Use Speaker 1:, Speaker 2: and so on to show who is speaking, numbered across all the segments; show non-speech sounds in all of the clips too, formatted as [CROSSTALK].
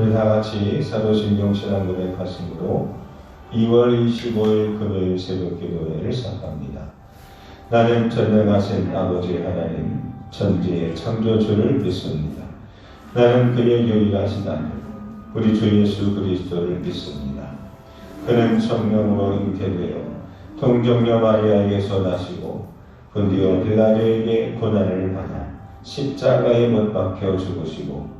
Speaker 1: 우리 다 같이 사도신경 신앙 고백하심으로 2월 25일 금요일 새벽 기도회를 시작합니다. 나는 전능하신 아버지 하나님 천지의 창조주를 믿습니다. 나는 그의 유일하신 아들 우리 주 예수 그리스도를 믿습니다. 그는 성령으로 잉태되어 동정녀 마리아에게서 나시고 분디오 빌라르에게 고난을 받아 십자가에 못 박혀 죽으시고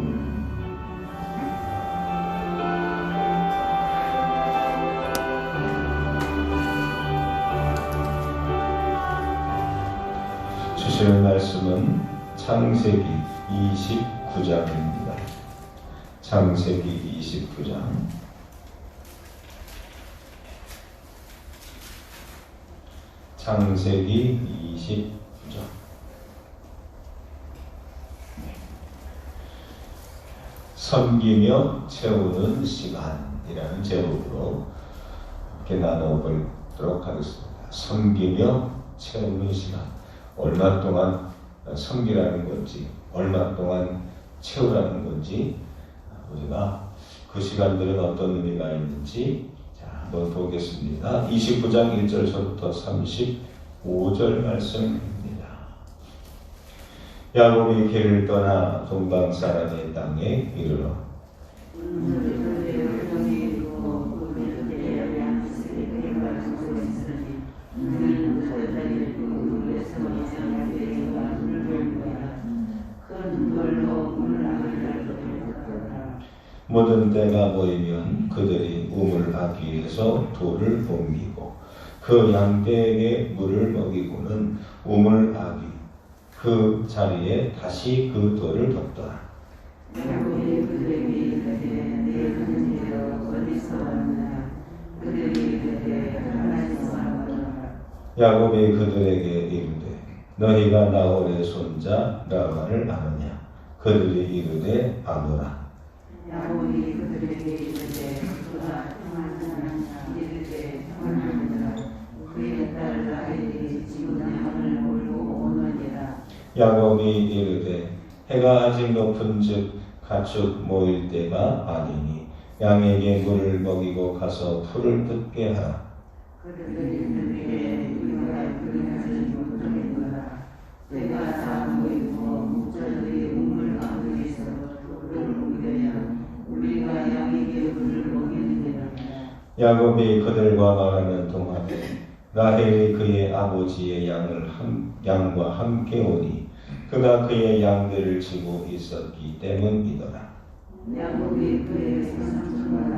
Speaker 1: 말씀은 창세기 29장입니다. 창세기 29장. 창세기 29장. 섬기며 채우는 시간이라는 제목으로 이렇게 나눠보도록 하겠습니다. 섬기며 채우는 시간. 얼마 동안 섬기라는 건지, 얼마 동안 채우라는 건지, 우리가 그 시간들은 어떤 의미가 있는지, 자, 한번 보겠습니다. 29장 1절서부터 35절 말씀입니다. 야곱이 길을 떠나 동방 사람의 땅에 이르러 모든 때가 모이면 그들이 우물 아귀에서 돌을 옮기고 그 양떼에게 물을 먹이고는 우물 아귀 그 자리에 다시 그 돌을 덮더라. 야곱이 그들에게 이르되 너희가 나홀의 손자 라반을 아느냐? 그들이 이르되 아노라
Speaker 2: 야곱이 그들에게 이르되 그가 평안한 사람 이르되 평안하니라 그의 딸 라헬이 지금 양을 몰고 오느니라
Speaker 1: 야곱이 이르되 해가 아직 높은즉 가축 모일 때가 아니니 양에게 물을 먹이고 가서 풀을 뜯게 하라.
Speaker 2: 그들이 이르되 우리가 그것을
Speaker 1: 야곱이 그들과 말하는 동안에 라헬이 그의 아버지의 양을 함, 양과 함께 오니 그가 그의 양들을 지고 있었기 때문이더라.
Speaker 2: 야곱이 그의 삼촌과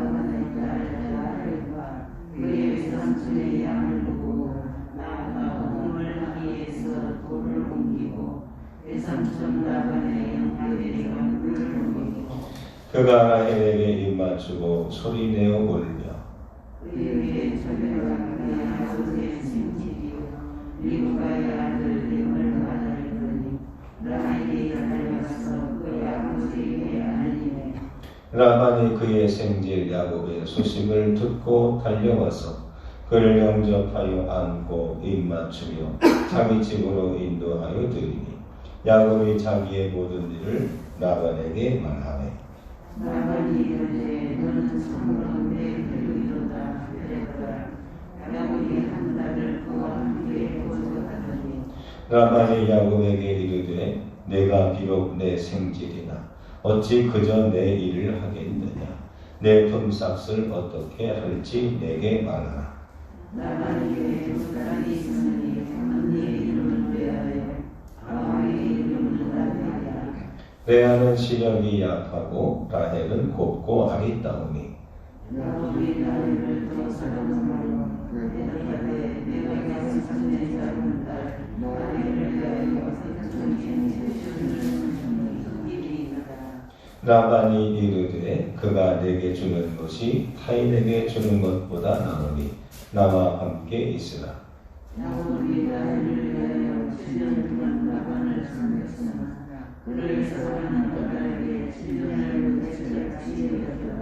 Speaker 2: 딸 라헬과 그의 삼촌의 양을 두고 나아가 우물 항이에서 돌을 옮기고 그 삼촌 라반의 양들에게 물을 옮기고
Speaker 1: 그가 라헬에게 입맞추고 소리내어 울며
Speaker 2: 알리네
Speaker 1: 라반이 그의 생질 야곱의 소식을 듣고 달려와서 그를 영접하여 안고 입맞추며 자기 집으로 인도하여 드리니 야곱이 자기의 모든 일을 라반에게 말하네
Speaker 2: 라반이 이르되 너는 참으로 내 배우이로다
Speaker 1: 라반이 야곱에게 이르되 내가 비록 내 생질이나 어찌 그저 내 일을 하겠느냐? 내 품삯을 어떻게 할지 내게 말하라. 레아는 시력이 약하고 라헬은 곱고 아리따우니 라반이 이르되 그가 내게 주는 것이 타인에게 주는 것보다 나으니 나와 함께 있으라.
Speaker 2: 야곱이 라헬을 위하여 7년 동안 라반을 섬겼으나 그를님께 7년을 대체같이 여겼더라.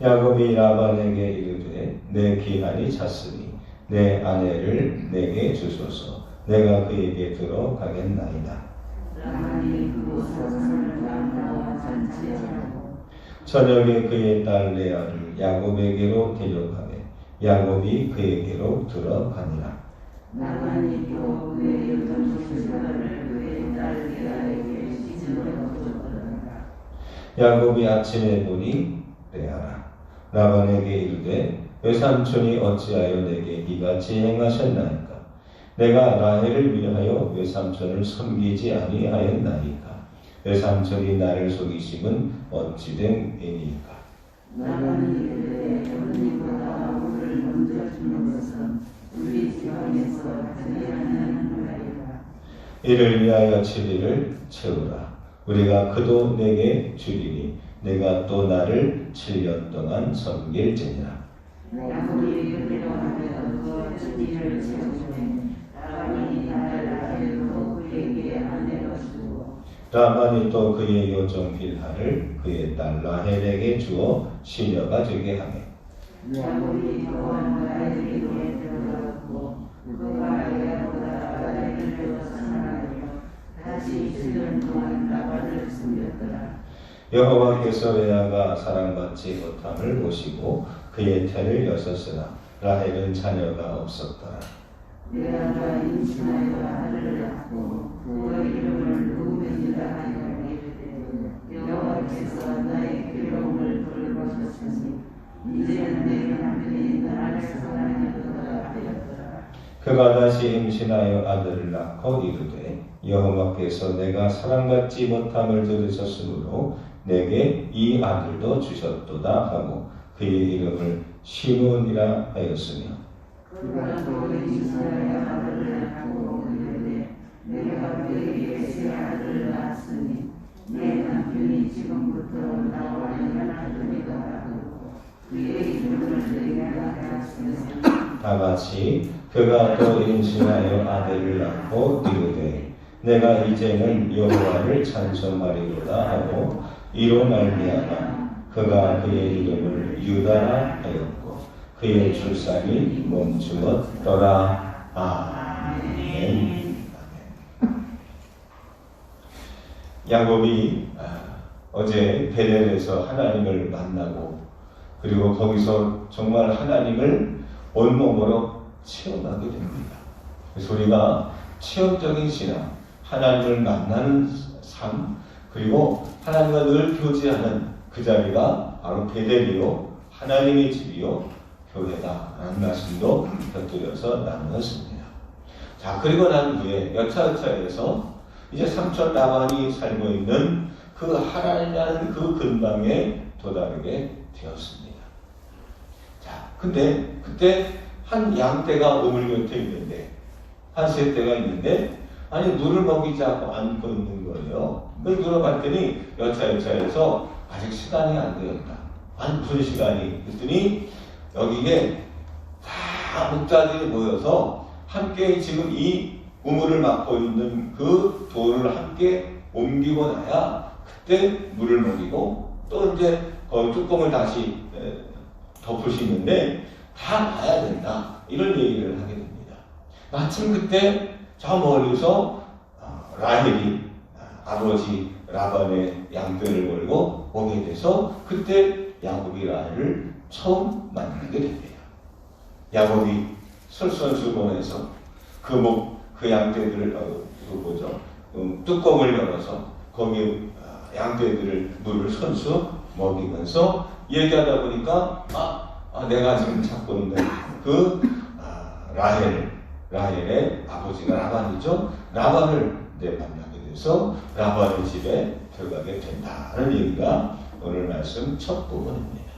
Speaker 1: 야곱이 라반에게 이르되 내 기한이 찼으니 내 아내를 내게 주소서 내가 그에게 들어가겠나이다. 저녁에 그의 딸 레아를 야곱에게로 데려가매 야곱이 그에게로 들어가니라.
Speaker 2: 라반이 또 그의 여종 실바를 그의 딸 레아에게 시집을 얻었더라.
Speaker 1: 야곱이 아침에 보니 레아라. 라반에게 이르되 외삼촌이 어찌하여 내게 이같이 행하셨나이까? 내가 라헬을 위하여 외삼촌을 섬기지 아니하였나이까? 외삼촌이 나를 속이심은 어찌된 애니까?
Speaker 2: 라반이 먼저 주는 것은 우리.
Speaker 1: 이를 위하여 7일을 채우라. 우리가 그도 내게 주리니 내가 또 나를 7년 동안 섬길지니라.
Speaker 2: 하며 그 라반이
Speaker 1: 또 그의 요정 빌하를 그의 딸 라헬에게 주어 시녀가 되게 하며
Speaker 2: 더 사랑하여 다시 7년 동안 라반을 섬겼더라.
Speaker 1: 여호와께서 레아가 사랑받지 못함을 보시고 그의 태를 여섰으나 라헬은 자녀가 없었더라.
Speaker 2: 레아가 임신하여 아들을 낳고 그의 이름을 루벤이라 하여 이르되 여호와께서 나의 괴로움을 돌보셨으니 이제는 내 남편이 나를 사랑하였도다 하였더라.
Speaker 1: 그가 다시 임신하여 아들을 낳고 이르되 여호와께서 내가 사랑받지 못함을 들으셨으므로 내게 이 아들도 주셨도다 하고 그의 이름을 시몬이라 하였으며
Speaker 2: 내가 그에게 새 아들을 낳았으니 내 남편이 지금부터 나와 연합하리다 하고 그의 이름을 내가 하였으며
Speaker 1: 다 같이 그가 또 임신하여 아들을 낳고 이르되 내가 이제는 여호와를 찬송하리로다 하고 이로 말미암아 그가 그의 이름을 유다라 하였고 그의 출산이 멈추었더라. 아멘. 야곱이 아, 어제 베델에서 하나님을 만나고 그리고 거기서 정말 하나님을 온몸으로 체험하게 됩니다. 그래서 우리가 체험적인 신앙, 하나님을 만나는 삶, 그리고 하나님과 늘 교제하는 그 자리가 바로 베델이요, 하나님의 집이요, 교회다 라는 말씀도 곁들여서 나누었습니다. 자, 그리고 난 후에 여차여차해서 이제 삼촌 라반이 살고 있는 그 하란이라는 그 근방에 도달하게 되었습니다. 자, 근데 그때 한 양떼가 우물 곁에 있는데 한 세 떼가 있는데 아니 물을 먹이지 않고 앉고 있는 거예요. 그 물어봤더니 여차여차해서 아직 시간이 안 되었다. 아니 무슨 시간이? 그랬더니 여기에 다 목자들이 모여서 함께 지금 이 우물을 막고 있는 그 돌을 함께 옮기고 나야 그때 물을 먹이고 또 이제 그 뚜껑을 다시 에, 덮을 수 있는데 다 봐야 된다. 이런 얘기를 하게 됩니다. 마침 그때 저 멀리서 어, 라헬이 아, 아버지 라반의 양들을 몰고 오게 돼서 그때 야곱이 라헬을 처음 만나게 됩니다. 야곱이 솔선수범해서 그 목, 그 양떼들을, 어, 그 뭐죠, 음, 뚜껑을 열어서 거기 어, 양떼들을 물을 손수 먹이면서 얘기하다 보니까 아, 아, 내가 지금 찾고 있는 그 아, 라헬, 라헬의 아버지가 라반이죠. 라반을 내 만나게 돼서 라반의 집에 들어가게 된다는 얘기가 오늘 말씀 첫 부분입니다.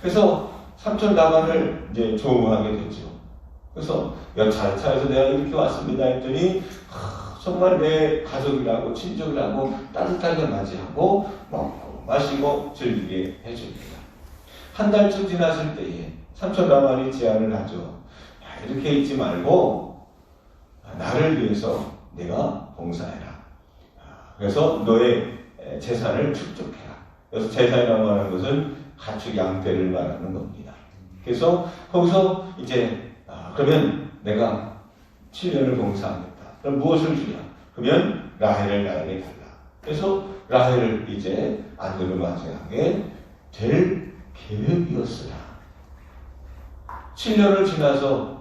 Speaker 1: 그래서 삼촌 라반을 이제 조우하게 되죠. 그래서 여차차에서 내가 이렇게 왔습니다 했더니 아, 정말 내 가족이라고 친족이라고 따뜻하게 맞이하고 먹고 마시고 즐기게 해줍니다. 한 달쯤 지났을 때에 삼촌 나만이 제안을 하죠. 야, 이렇게 있지 말고 나를 위해서 내가 봉사해라. 아, 그래서 너의 재산을 축적해라. 그래서 재산이라고 하는 것은 가축 양떼를 말하는 겁니다. 그래서 거기서 이제 아, 그러면 내가 7년을 봉사하겠다. 그럼 무엇을 주냐? 그러면 라헬을 나에게 달라. 그래서 라헬을 이제 아들로 맞이하게 될 계획이었으나 7년을 지나서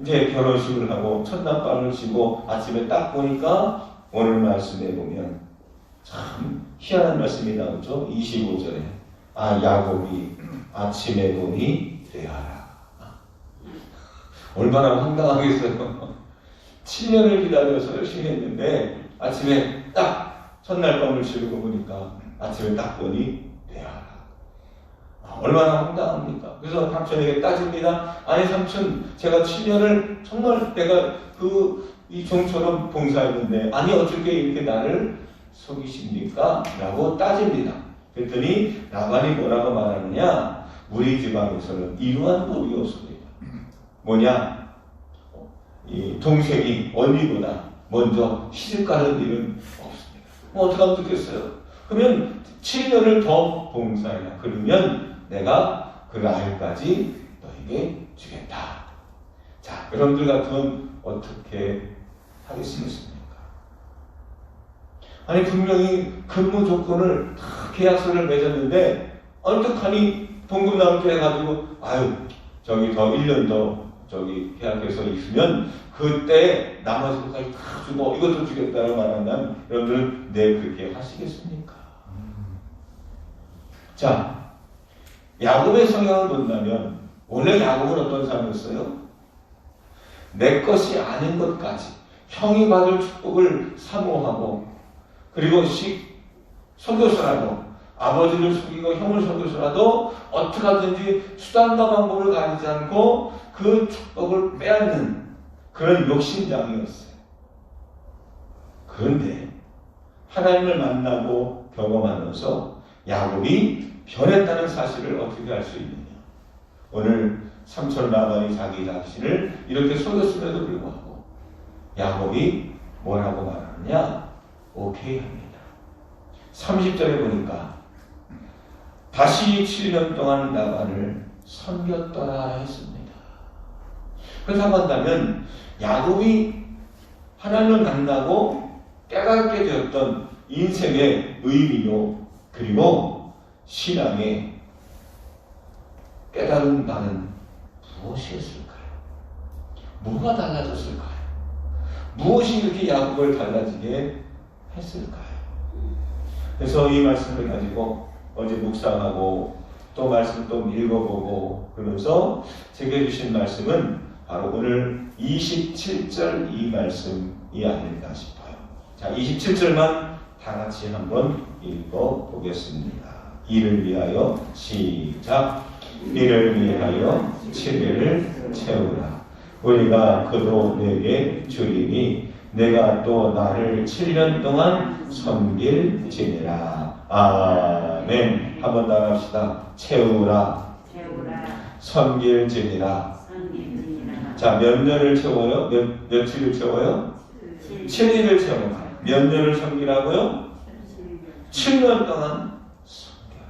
Speaker 1: 이제 결혼식을 하고 첫날밤을 지고 아침에 딱 보니까 오늘 말씀에 보면 참 희한한 말씀이 나오죠. 25절에 아 야곱이 아침에 보니 되하라. 얼마나 황당하겠어요. 7년을 [LAUGHS] 기다려서 열심히 했는데 아침에 딱 첫날 밤을 지르고 보니까 아침에 딱 보니 얼마나 황당합니까? 그래서 삼촌에게 따집니다. 아니 삼촌 제가 7년을 정말 내가 그 이 종처럼 봉사했는데 아니 어떻게 이렇게 나를 속이십니까? 라고 따집니다. 그랬더니 라반이 뭐라고 말하느냐? 우리 지방에서는 이러한 법이 없습니다. 뭐냐? 이 동생이 언니보다 먼저 시집 가는 일은 없습니다. 뭐 어떻게 하면 좋겠어요? 그러면 7년을 더 봉사해라. 그러면 내가 그 아이까지 너에게 주겠다. 자, 여러분들 같으면 어떻게 하겠습니까? 아니 분명히 근무 조건을 다 계약서를 맺었는데 어떡하니 봉급 나올 때 해가지고 아유 저기 더 1년 더 저기 계약해서 있으면 그때 나머지 것까지 다 주고 이것도 주겠다고 말한다면 여러분들은 네 그렇게 하시겠습니까? 자 야곱의 성향을 본다면 원래 야곱은 어떤 사람이었어요? 내 것이 아닌 것까지 형이 받을 축복을 사모하고 그리고 식 속여서라도 아버지를 속이고 형을 속여서라도 어떻게 하든지 수단과 방법을 가리지 않고 그 축복을 빼앗는 그런 욕심장이었어요. 그런데 하나님을 만나고 경험하면서 야곱이 변했다는 사실을 어떻게 알 수 있느냐? 오늘 삼촌 라반이 자기 자신을 이렇게 속였음에도 불구하고 야곱이 뭐라고 말하느냐? 오케이 합니다. 30절에 보니까 다시 7년 동안 라반을 섬겼더라 했습니다. 그렇다고 한다면 야곱이 하나님을 만나고 깨닫게 되었던 인생의 의미요 그리고 신앙의 깨달은 바는 무엇이었을까요? 뭐가 달라졌을까요? 무엇이 이렇게 야곱을 달라지게 했을까요? 그래서 이 말씀을 가지고 어제 묵상하고 또 말씀 또 읽어보고 그러면서 제게 주신 말씀은 바로 오늘 27절 이 말씀이 아닐까 싶어요. 자, 27절만 다 같이 한번 읽어보겠습니다. 이를 위하여 시작. 이를 위하여 치매를 채우라. 우리가 그도 내게 주리니 내가 또 나를 7년 동안 섬길지니라. 아멘. 한번 더 합시다. 채우라.
Speaker 2: 채우라
Speaker 1: 섬길지니라.
Speaker 2: 선기지니라
Speaker 1: 자, 몇 년을 채워요? 몇, 며칠을 채워요? 7일을 채워라. 몇 년을 섬기라고요? 7년 동안 섬겨라.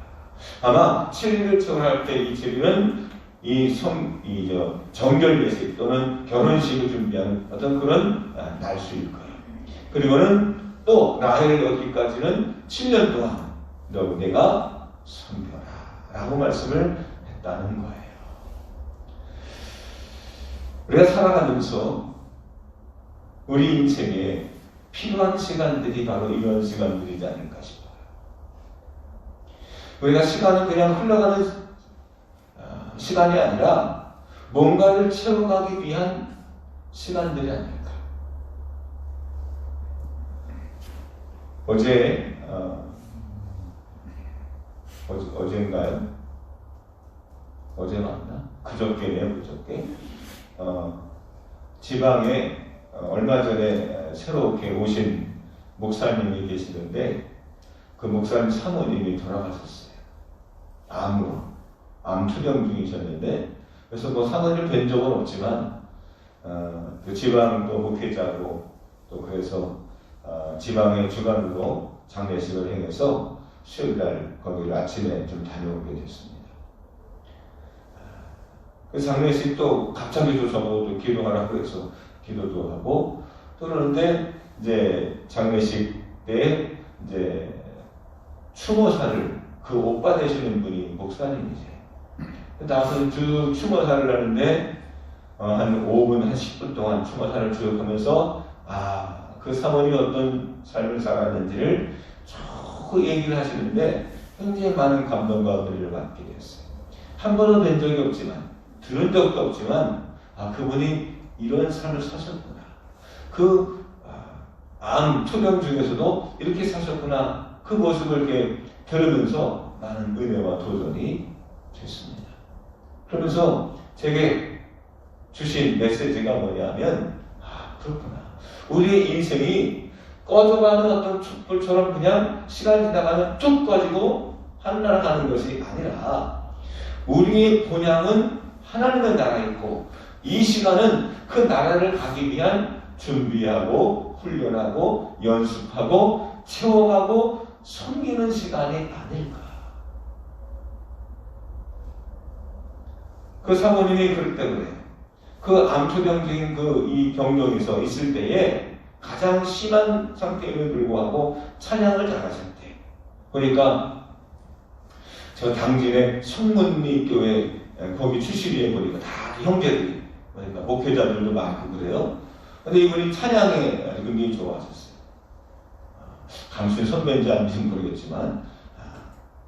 Speaker 1: 아마 7일을 채워할 때이 7일은 이 성, 이, 저, 정결 예식 또는 결혼식을 준비하는 어떤 그런 아, 날수일 거예요. 그리고는 또 라헬을 얻기까지는 7년 동안 너 내가 섬겨라. 라고 말씀을 했다는 거예요. 우리가 살아가면서 우리 인생에 필요한 시간들이 바로 이런 시간들이지 않을까 싶어요. 우리가 시간은 그냥 흘러가는 어, 시간이 아니라 뭔가를 채워가기 위한 시간들이 아닐까. 어제 어, 어제 어제인가요? 어제 맞나? 그저께네요, 그저께. 어, 지방에 어, 얼마 전에 새롭게 오신 목사님이 계시는데 그 목사님 사모님이 돌아가셨어요. 암으로 암 투병 중이셨는데 그래서 뭐 사모님 뵌 적은 없지만 어, 그 지방도 목회자고 또 그래서 어, 지방의 주관으로 장례식을 행해서 수요일 날 거기를 아침에 좀 다녀오게 됐습니다. 그 장례식도 갑자기 저보고 기도하라고 해서 기도도 하고 또 그러는데 이제 장례식 때 이제 추모사를 그 오빠 되시는 분이 목사님이세요. 나와서 쭉 추모사를 하는데 어, 한 5분, 한 10분 동안 추모사를 쭉 하면서 아, 그 사모님이 어떤 삶을 살았는지를 쭉 얘기를 하시는데 굉장히 많은 감동과 은혜를 받게 됐어요. 한 번도 뵌 적이 없지만 들은 적도 없지만 아 그분이 이런 삶을 사셨구나. 그 아, 암 투병 중에서도 이렇게 사셨구나. 그 모습을 이렇게 들으면서 많은 은혜와 도전이 됐습니다. 그러면서 제게 주신 메시지가 뭐냐면 아 그렇구나. 우리의 인생이 꺼져가는 어떤 촛불처럼 그냥 시간 지나가면 쭉 꺼지고 하늘나라 가는 것이 아니라 우리의 본향은 하나님의 나라에 있고 이 시간은 그 나라를 가기 위한 준비하고 훈련하고 연습하고 채워가고 섬기는 시간이 아닐까. 그 사모님이 그럴 때문에 그 암투병적인 그 이 병동에서 있을 때에 가장 심한 상태임에도 불구하고 찬양을 잘하셨대. 그러니까 저 당진의 성문리 교회 거기 출신이에 보니까 다 형제들이 그러니까 목회자들도 많고 그래요. 근데 이분이 찬양에 아주 굉장히 좋아하셨어요. 강수의 선배인지 아닌지는 모르겠지만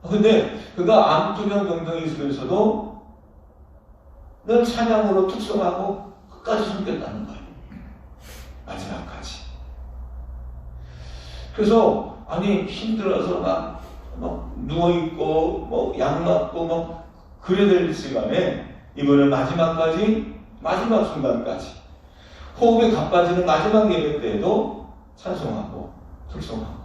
Speaker 1: 근데 그가 암투병 병동에 있으면서도 늘 찬양으로 특성하고 끝까지 숨겼다는 거예요. 마지막까지. 그래서 아니 힘들어서 막, 막 누워있고 뭐 약 맞고 막 그래야 될 시간에 이번에 마지막까지 마지막 순간까지 호흡이 가빠지는 마지막 예배 때에도 찬송하고 특송하고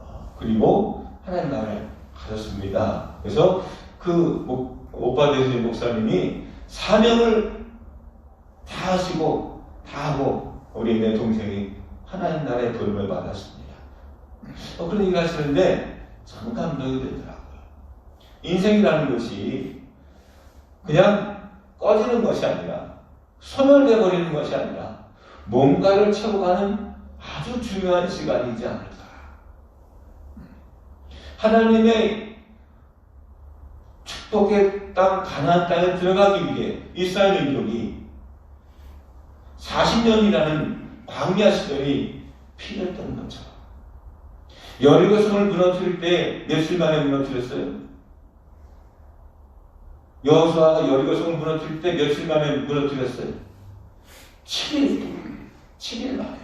Speaker 1: 어, 그리고 하나님 나라를 가졌습니다. 그래서 그 목, 오빠 되신 목사님이 사명을 다 하시고 다 하고 우리 내 동생이 하나님 나라의 부름을 받았습니다. 어, 그런 얘기 하시는데 참 감동이 되더라고요. 인생이라는 것이 그냥 꺼지는 것이 아니라 소멸돼 버리는 것이 아니라 뭔가를 채워가는 아주 중요한 시간이지 않을까. 하나님의 축복의 땅, 가나안 땅에 들어가기 위해 이스라엘 민족이 40년이라는 광야 시절이 필요했던 것처럼 여리고 성을 무너뜨릴 때 며칠 만에 무너뜨렸어요? 여호수아가 여리고 성을 무너뜨릴 때 며칠 만에 무너뜨렸어요? 7일 7일 만에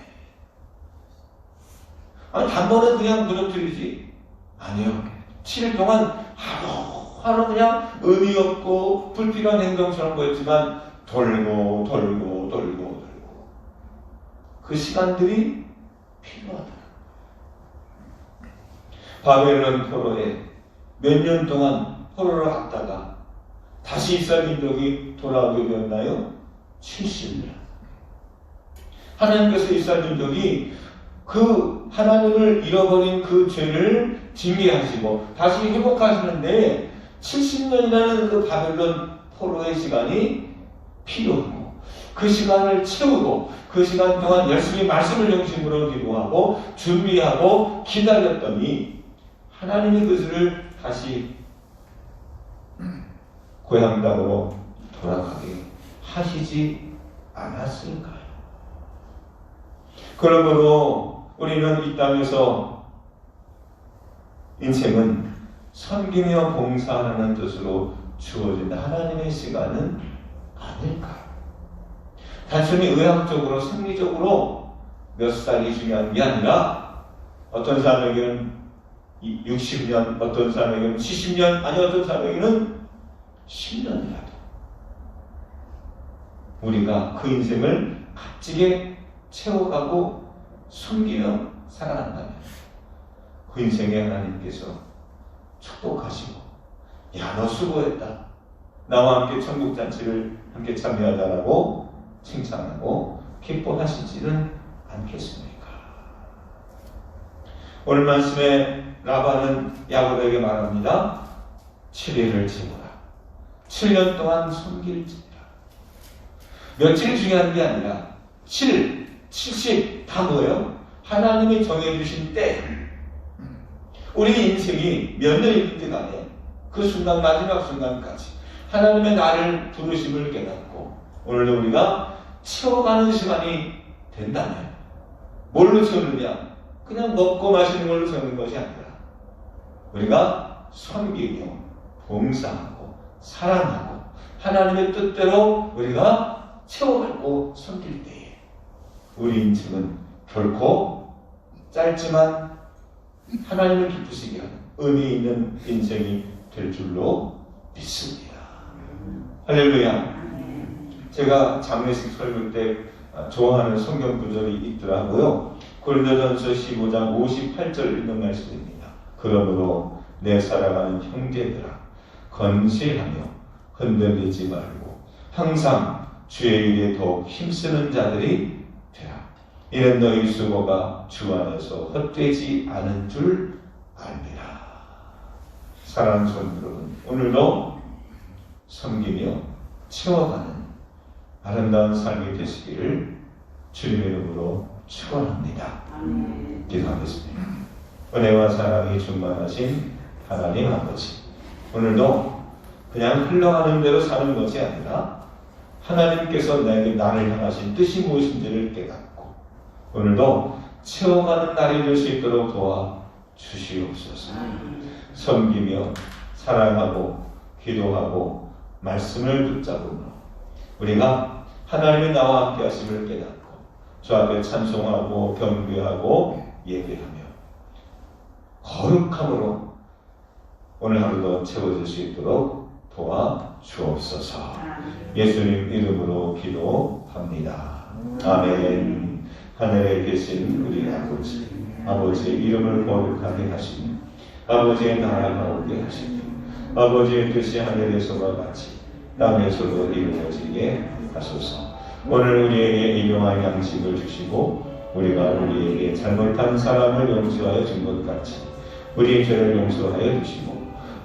Speaker 1: 아니 단번에 그냥 무너뜨리지 아니요 7일 동안 하루 하루 그냥 의미 없고 불필요한 행동처럼 보였지만 돌고 돌고 돌고 돌고 그 시간들이 필요하다. 바벨론 포로에 몇 년 동안 포로를 갔다가 다시 이스라엘 민족이 돌아오게 되었나요? 70년. 하나님께서 이스라엘 민족이 그 하나님을 잃어버린 그 죄를 징계하시고 다시 회복하시는데 70년이라는 그 바벨론 포로의 시간이 필요하고 그 시간을 채우고 그 시간 동안 열심히 말씀을 중심으로 기도하고 준비하고 기다렸더니 하나님이 그들을 다시 고향 땅으로 돌아가게 하시지 않았을까요? 그러므로 우리는 이 땅에서 인생은 섬기며 봉사하는 뜻으로 주어진 하나님의 시간은 아닐까? 단순히 의학적으로, 생리적으로 몇 살이 중요한 게 아니라 어떤 사람에게는 60년, 어떤 사람에게는 70년, 아니 어떤 사람에게는 10년이라도 우리가 그 인생을 값지게 채워가고 숨기며 살아간다면 그 인생에 하나님께서 축복하시고 야 너 수고했다 나와 함께 천국잔치를 함께 참여하다라고 칭찬하고 기뻐하시지는 않겠습니까? 오늘 말씀에 라반은 야곱에게 말합니다. 7일을 지내라. 7년 동안 섬길지니라. 며칠 중요한 게 아니라 7, 70, 다 뭐예요? 하나님이 정해주신 때. 우리 인생이 몇 년이든 간에 그 순간, 마지막 순간까지 하나님의 나를 부르심을 깨닫고 오늘도 우리가 채워가는 시간이 된다면 뭘로 채우느냐? 그냥 먹고 마시는 걸로 채우는 것이 아니라 우리가 섬기며 봉사하고 사랑하고 하나님의 뜻대로 우리가 채워가고 섬길 때에 우리 인생은 결코 짧지만 하나님을 기쁘시게 하는 의미 있는 인생이 될 줄로 믿습니다. 할렐루야. 제가 장례식 설교 때 아, 좋아하는 성경 구절이 있더라고요. 고린도전서 15장 58절 있는 말씀입니다. 그러므로 내 사랑하는 형제들아 건실하며 흔들리지 말고 항상 주의 일에 더욱 힘쓰는 자들이 되라. 이는 너희 수고가 주 안에서 헛되지 않은 줄 압니다. 사랑하는 성도 여러분, 오늘도 섬기며 채워가는 아름다운 삶이 되시기를 주님의 이름으로 축원합니다. 기도하겠습니다. 은혜와 사랑이 충만하신 하나님 아버지, 오늘도 그냥 흘러가는 대로 사는 것이 아니라 하나님께서 내게 나를 향하신 뜻이 무엇인지를 깨닫고 오늘도 채워가는 날이 될 수 있도록 도와 주시옵소서. 섬기며 사랑하고 기도하고 말씀을 붙잡으며 우리가 하나님의 나와 함께 하심을 깨닫고 주 앞에 찬송하고 경배하고 예배하며 거룩함으로 오늘 하루도 채워질 수 있도록 도와 주옵소서. 예수님 이름으로 기도합니다. 아멘. 하늘에 계신 우리 아버지, 아버지의 이름을 거룩하게 하시며, 아버지의 나라가 오게 하시며, 아버지의 뜻이 하늘에서와 같이 땅에서도 이루어지게 하소서. 오늘 우리에게 일용할 양식을 주시고, 우리가 우리에게 잘못한 사람을 용서하여 준 것 같이, 우리의 죄를 용서하여 주시고,